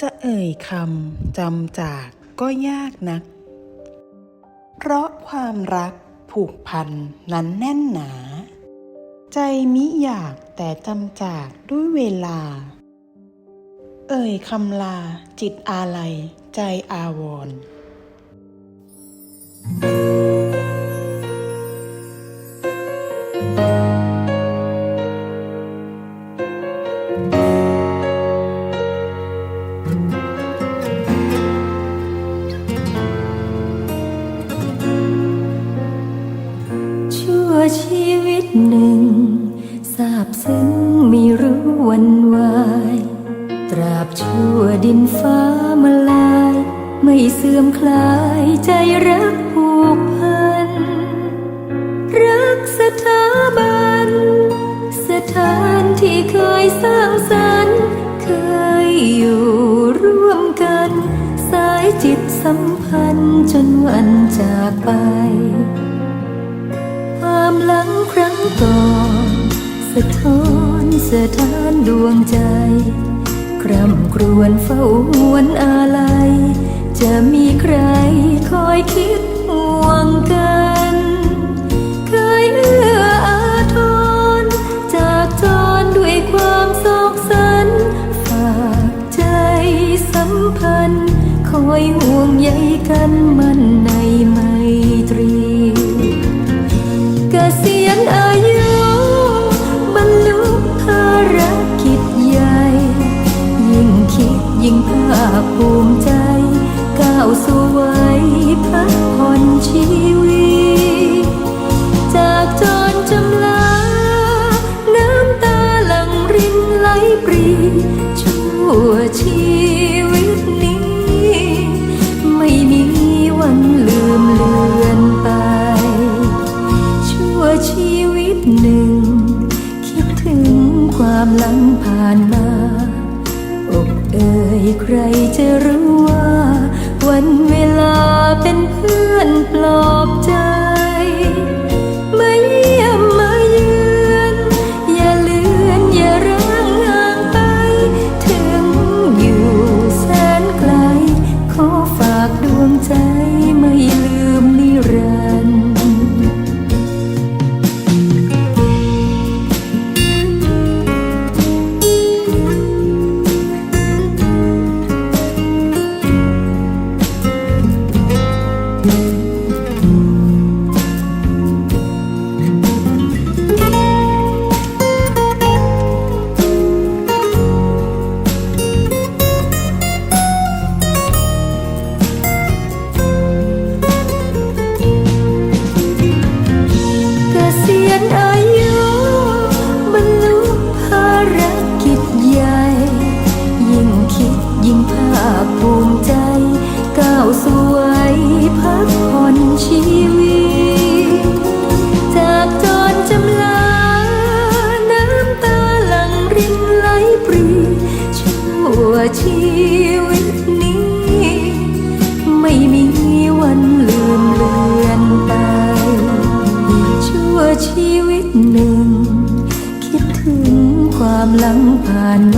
จะเอ่ยคำจำจากก็ยากนัก เพราะความรักผูกพันนั้นแน่นหนา ใจมิอยากแต่จำจากด้วยเวลา เอ่ยคำลาจิตอาลัยใจอาวรณ์ ชีวิตหนึ่งทราบซึ้งไม่รู้วันวาย ตราบชั่วดินฟ้ามาลาย ไม่เสื่อมคลายใจรักผูกพัน รักสถาบัน สถานที่เคยสร้างสรรค์เคยอยู่ร่วมกัน สายจิตสัมพันธ์จนวันจากไป ความหลังครั้งก่อนสะท้อนสะท้านดวงใจ คร่ำครวญเฝ้าหวนอาลัย จะมีใครคอยคิดห่วงกัน เคยเอื้ออาทรจากจรด้วยความโศกสัน ฝากใจสัมพันธ์ คอยห่วงใยกันมันในาวสู่วัยพักผ่อนชีวิต จากจรจำลา น้ำตาหลั่งรินไหลปรี ชั่วชีวิตนี้ ไม่มีวันลืมเลือนไป ชั่วชีวิตหนึ่ง คิดถึงความหลังผ่านมา อกเอ่ยใครจะรู้ว่า วันเวลาเป็นเพื่อนปลอบใจ วสู่วัยพักผ่อนชีวิต จากจรจำลา น้ำตาหลั่งรินไหลปรีชั่วชีวิตนี้ ไม่มีวันลืมเลือนไป ชั่วชีวิตหนึ่ง คิดถึงความหลังผ่านมา